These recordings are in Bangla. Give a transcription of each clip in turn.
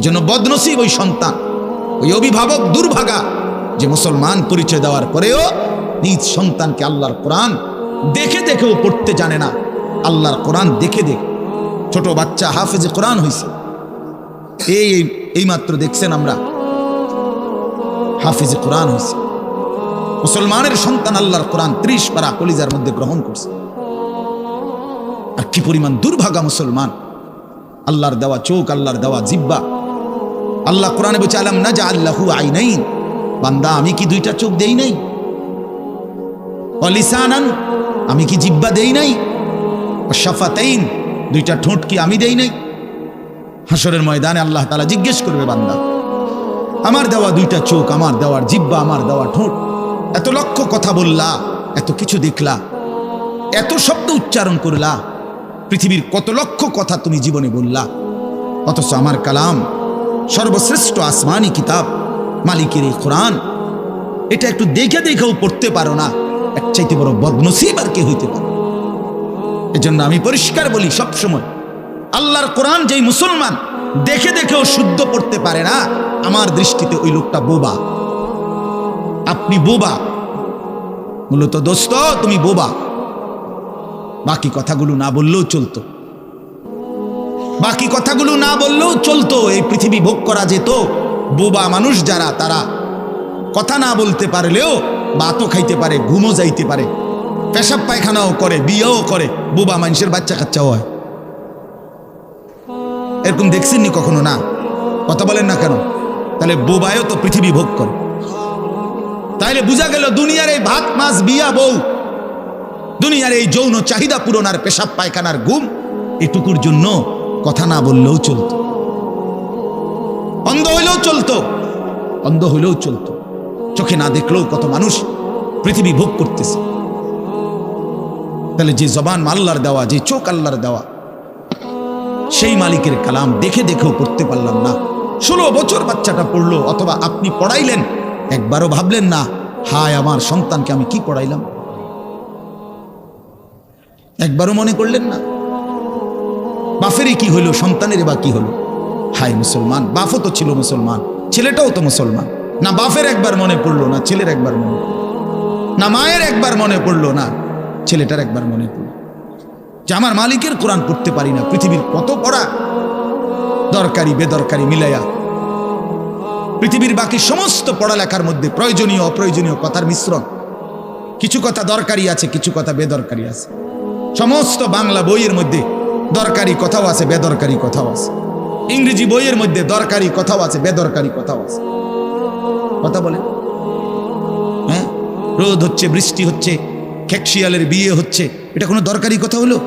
এই জন্য বদনসিব ওই সন্তান, ওই অভিভাবক দুর্ভাগা যে মুসলমান পরিচয় দেওয়ার পরেও নিজ সন্তানকে আল্লাহর কোরআন দেখে দেখেও পড়তে জানে না। আল্লাহর কোরআন দেখে দেখে। ছোট বাচ্চা হাফেজে কোরআন হয়েছে এই, এই- এইমাত্র দেখছেন আমরা হাফিজে কোরআন হয়েছে মুসলমানের সন্তান আল্লাহর কোরআন ত্রিশ পারা কলিজার মধ্যে গ্রহণ করছে। আর কি পরিমাণ দুর্ভাগা মুসলমান। আল্লাহর দেওয়া চোখ, আল্লাহর দেওয়া জিব্বা আল্লাহ কোরআনে বলছে, আলাম না যা আল্লাহু আইনাইন? বান্দা, আমি কি দুইটা চোখ দেই নাই? অলিসানান, আমি কি জিব্বা দেই নাই? শাফাতাইন দুইটা ঠোঁট কি আমি দেই নাই? হাসরের ময়দানে আল্লাহ তালা জিজ্ঞেস করবে, বান্দা, আমার দেওয়া দুইটা চোখ, আমার দেওয়ার জিব্বা, আমার দেওয়া ঠোঁট, এত লক্ষ কথা বললা, এত কিছু দেখলা, এত শব্দ উচ্চারণ করলা, পৃথিবীর কত লক্ষ কথা তুমি জীবনে বললা, অথচ আমার কালাম সর্বশ্রেষ্ঠ আসমানি কিতাব, মালিকের এই কোরআন। এটা একটু দেখে দেখেও পড়তে পারো না। এক চাইতে বড় বদনসিব আর কে হইতে পারে? এজন্য আমি পরিষ্কার বলি সব সময় আল্লাহর কোরআন যেই মুসলমান দেখে দেখেও শুদ্ধ পড়তে পারে না, আমার দৃষ্টিতে ওই লোকটা বোবা। আপনি বোবা। মূলত দোস্ত, তুমি বোবা। বাকি কথাগুলো না বললেও চলতো। বাকি কথাগুলো না বললেও চলতো, এই পৃথিবী ভোগ করা যেত। বোবা মানুষ যারা, তারা কথা না বলতে পারলেও বাতও খাইতে পারে, ঘুমও যাইতে পারে। পেশাব পায়খানাও করে, বিয়েও করে, বোবা মানুষের বাচ্চা কাচ্চাও হয়। এরকম দেখছেননি কখনো? না। কথা বলেন না কেন? তাহলে বোবায়ও তো পৃথিবী ভোগ করে। তাইলে বোঝা গেল দুনিয়ার এই ভাত, মাছ, বিয়া, বউ, দুনিয়ার এই যৌন চাহিদা পূরণ আর পেশাব পায়খানার ঘুম এটুকুর জন্য কথা না বললেও চলতো। অন্ধ হইলেও চলতো। অন্ধ হইলেও চলতো। চোখে না দেখলেও কত মানুষ পৃথিবী ভোগ করতেছে। তাহলে যে জবান আল্লাহর দেওয়া, যে চোখ আল্লাহর দেওয়া, সেই মালিকের কালাম দেখে দেখেও পড়তে পারলাম না। ষোলো বছর বাচ্চাটা পড়ল, অথবা আপনি পড়াইলেন, একবারও ভাবলেন না, হায় আমার সন্তানকে আমি কি পড়াইলাম? একবারও মনে করলেন না? বাফেরই কি হলো সন্তানের বা কি হলো হায় মুসলমান, বাফও তো ছিল মুসলমান, ছেলেটাও তো মুসলমান। না বাফের একবার মনে পড়ল, না ছেলের একবার মনে পড়ল। না মায়ের একবার মনে পড়ল, না ছেলেটার একবার মনে পড়ল। যে আমার মালিকের কোরআন পড়তে পারি না, পৃথিবীর কত পড়া দরকারি, বেদরকারি মিলাইয়া পৃথিবীর বাকি সমস্ত পড়ালেখার মধ্যে প্রয়োজনীয়, অপ্রয়োজনীয় কথার মিশ্রণ। কিছু কথা দরকারি আছে, কিছু কথা বেদরকারি আছে। সমস্ত বাংলা বইয়ের মধ্যে দরকারি কথাও আছে, বেদরকারি কথাও আছে। ইংরেজি বইয়ের মধ্যে দরকারি কথাও আছে, বেদরকারি কথাও আছে। কথা বলে। হ্যাঁ? রোদ হচ্ছে, বৃষ্টি হচ্ছে, খেকশিয়ালের বিয়ে হচ্ছে। এটা কোনো দরকারি কথা হলো?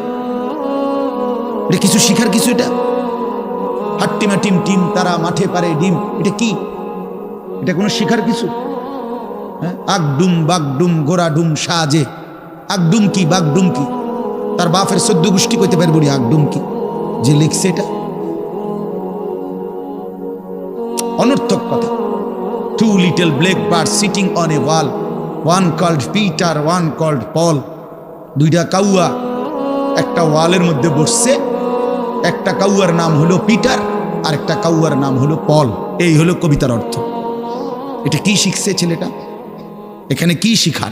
এটা কিছু শিখার কিছু এটা? হাট্টিমা টিম টিম, তারা মাঠে পারে ডিম। এটা কি? এটা কোনো শিখার কিছু? হ্যাঁ? আগডুম, বাগডুম, গোড়াডুম, সাজে। আগডুম কি, বাগডুম কি? তার বাপের সদ্য গোষ্ঠী করতে পারব রে আগডুম কি যে লিখছে এটা। অনর্থক কথা। Two little black bird sitting on a wall one called Peter one called Paul দুইটা কাউয়া একটা ওয়ালের মধ্যে বসছে। একটা কাউয়ার নাম হলো পিটার আর একটা কাউয়ার নাম হলো পল এই হলো কবিতার অর্থ। এটা কি শিখছে ছেলেটা? এখানে কি শিখার?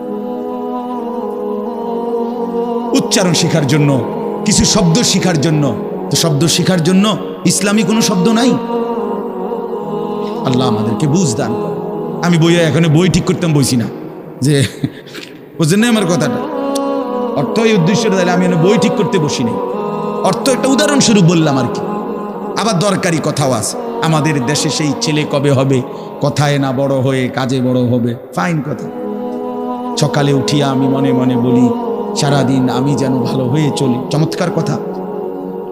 উচ্চারণ শেখার জন্য, কিছু শব্দ শেখার জন্য। তো শব্দ শেখার জন্য ইসলামী কোনো শব্দ নাই? আল্লাহ আমাদেরকে বুঝ দান করে। আমি বই এখানে বই ঠিক করতাম বইছি না। যে বুঝলেন না আমার কথাটা। অর্থ এই উদ্দেশ্যটা তাহলে আমি বই ঠিক করতে বসি নাই। অর্থ একটা উদাহরণস্বরূপ বললাম আর কি। আবার দরকারি কথাও আছে। আমাদের দেশে সেই ছেলে কবে হবে? কথায় না বড় হয়ে কাজে বড় হবে? ফাইন কথা। সকালে উঠিয়া আমি মনে মনে বলি সারাদিন আমি যেন ভালো হয়ে চলি। চমৎকার কথা।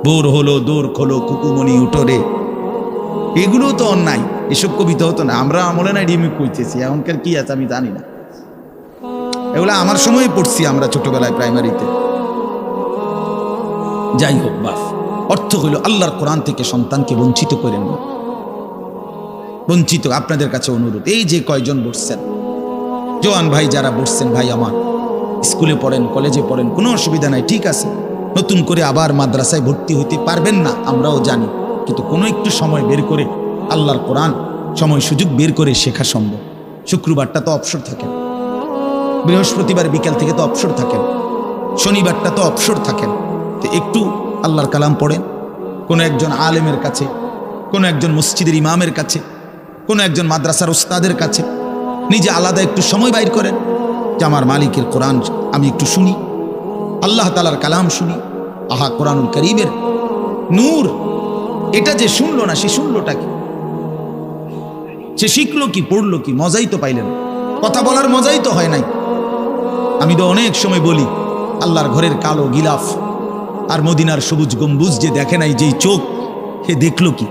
বোর হলো দৌড় খোলো কুকুমনি উঠোরে এগুলো তো অন্যায়, এসব কবিতা হতো না। আমরা আমলে না রিমিক কইতেছি, এখনকার কি আছে আমি জানি না। এগুলো আমার সময় পড়ছি আমরা ছোটবেলায় প্রাইমারিতে। যাই হোক বাপ অর্থ হইল আল্লাহর কোরআন থেকে সন্তানকে বঞ্চিত করেন না বঞ্চিত, আপনাদের কাছে অনুরোধ। এই যে কয়জন বসছেন, জোয়ান ভাই যারা বসছেন, ভাই আমার। স্কুলে পড়েন, কলেজে পড়েন, কোনো অসুবিধা নাই, ঠিক আছে। নতুন করে আবার মাদ্রাসায় ভর্তি হইতে পারবেন না, আমরাও জানি। কিন্তু কোনো একটু সময় বের করে আল্লাহর কোরআন, সময় সুযোগ বের করে শেখা সম্ভব। শুক্রবারটা তো অবসর থাকেন বৃহস্পতিবার বিকেল থেকে তো অবসর থাকেন শনিবারটা তো অবসর থাকেন তো একটু আল্লাহর কালাম পড়েন। কোনো একজন আলেমের কাছে, কোনো একজন মসজিদের ইমামের কাছে, কোনো একজন মাদ্রাসার ওস্তাদের কাছে, নিজে আলাদা একটু সময় বাইর করেন। যে আমার মালিকের কোরআন আমি একটু শুনি, আল্লাহ তালার কালাম শুনি। আহা, কোরআনুল করিমের নূর, এটা যে শুনলো না, সে শুনলোটা কি? সে শিখলো কি, পড়ল কি, মজাই তো পাইলেন কথা বলার মজাই তো হয় নাই। আমি তো অনেক সময় বলি, আল্লাহর ঘরের কালো গিলাফ আর মদিনার সবুজ গম্বুজ যে দেখে নাই, যেই চোখ হে দেখল কি?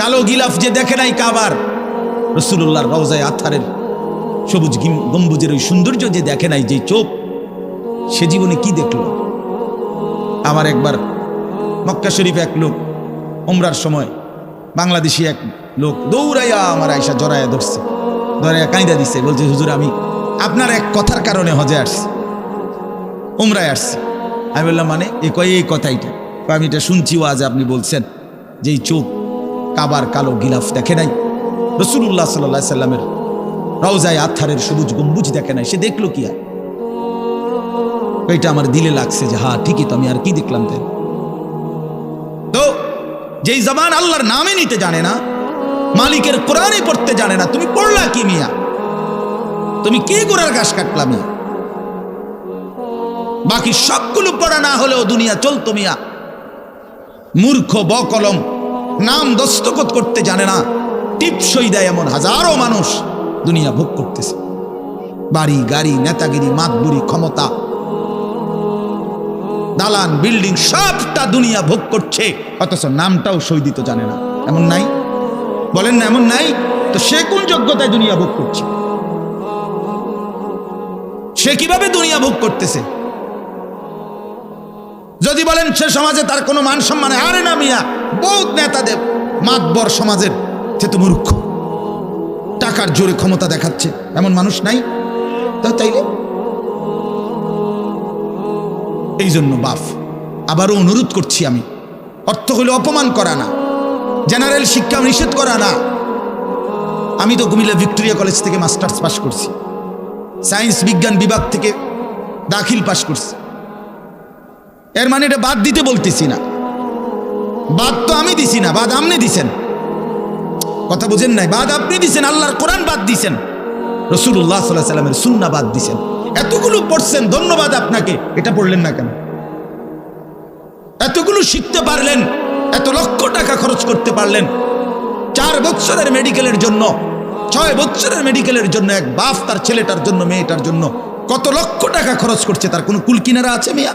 কালো গিলাফ যে দেখে নাই কাবার রসুল্লাহর রওজায় আথারের সবুজ গিম- গম্বুজের ওই সৌন্দর্য যে দেখে নাই, যে চোখ, সে জীবনে কি দেখল? আমার একবার মক্কা শরীফ এক লোক ওমরার সময় বাংলাদেশি এক লোক দৌড়াইয়া আমার আয়সা জড়াইয়া ধরছে। ধরাইয়া কাঁদা দিছে, বলছে, হুজুর, আমি আপনার এক কথার কারণে হজে আসছি। ওমরায় আসছি। আমি বললাম মানে? এ কয়, এই কথাইটা আমি এটা শুনছি ও আজ আপনি বলছেন যে এই চোখ কাবার কালো গিলাফ দেখে নাই? রসুল্লাহ সাল্লাহ সাল্লামের রওজায় আথারের সবুজ গম্বুজ দেখে নাই। সে দেখল কি আর? এটা আমার দিলে লাগছে যে হ্যাঁ ঠিকই তো, আমি আর কি দেখলাম তাই। তো, যেই জবান আল্লাহর নামে নিতে জানে না, মালিকের কোরআনে পড়তে জানে না, তুমি পড়লা কি মিয়া? তুমি কি গোড়ার ঘাস কাটলা মিয়া? বাকি সবগুলো পড়া না হলেও দুনিয়া চলতো মিয়া। মূর্খ, বকলম নাম দস্তখত করতে জানে না। টিপসই দেয় এমন হাজারো মানুষ। দুনিয়া ভোগ করতেছে। বাড়ি, গাড়ি, নেতাগিরি, মাতবুরি, ক্ষমতা, দালান, বিল্ডিং, সবটা দুনিয়া ভোগ করছে। অথচ নামটাও সই দিতে জানে না। এমন নাই? বলেন না, এমন নাই? তো সে কোন যোগ্যতায় দুনিয়া ভোগ করছে? সে কীভাবে দুনিয়া ভোগ করতেছে? যদি বলেন সে সমাজে তার কোনো মান সম্মানে, আরে না মিয়া, বহুত নেতাদের, মাতবর সমাজের, সে তো মূর্খ। টাকার জোরে ক্ষমতা দেখাচ্ছে। এমন মানুষ নাই? তা তাইলে? এই জন্য বাফ, আবারও অনুরোধ করছি আমি। অর্থ হলে অপমান করা না। জেনারেল শিক্ষা নিষেধ করা না। আমি তো কুমিল্লা ভিক্টোরিয়া কলেজ থেকে মাস্টার্স পাশ করছি। সায়েন্স বিজ্ঞান বিভাগ থেকে দাখিল পাশ করছি। এর মানে এটা বাদ দিতে বলতেছি না। বাদ তো আমি দিছি না, বাদ আপনি দিছেন। কথা বুঝেন নাই? বাদ আপনি দিছেন, আল্লাহর কোরআন বাদ দিছেন। রসুল্লাহ সাল্লাহ সাল্লামের সুন্না বাদ দিছেন। এতগুলো পড়ছেন, ধন্যবাদ আপনাকে। এটা পড়লেন না কেন? এতগুলো শিখতে পারলেন, এত লক্ষ টাকা খরচ করতে পারলেন। চার বছরের মেডিকেলের জন্য, ছয় বছরের মেডিকেলের জন্য, এক বাপ তার ছেলেটার জন্য, মেয়েটার জন্য কত লক্ষ টাকা খরচ করছে, তার কোনো কুল কিনারা আছে মিয়া?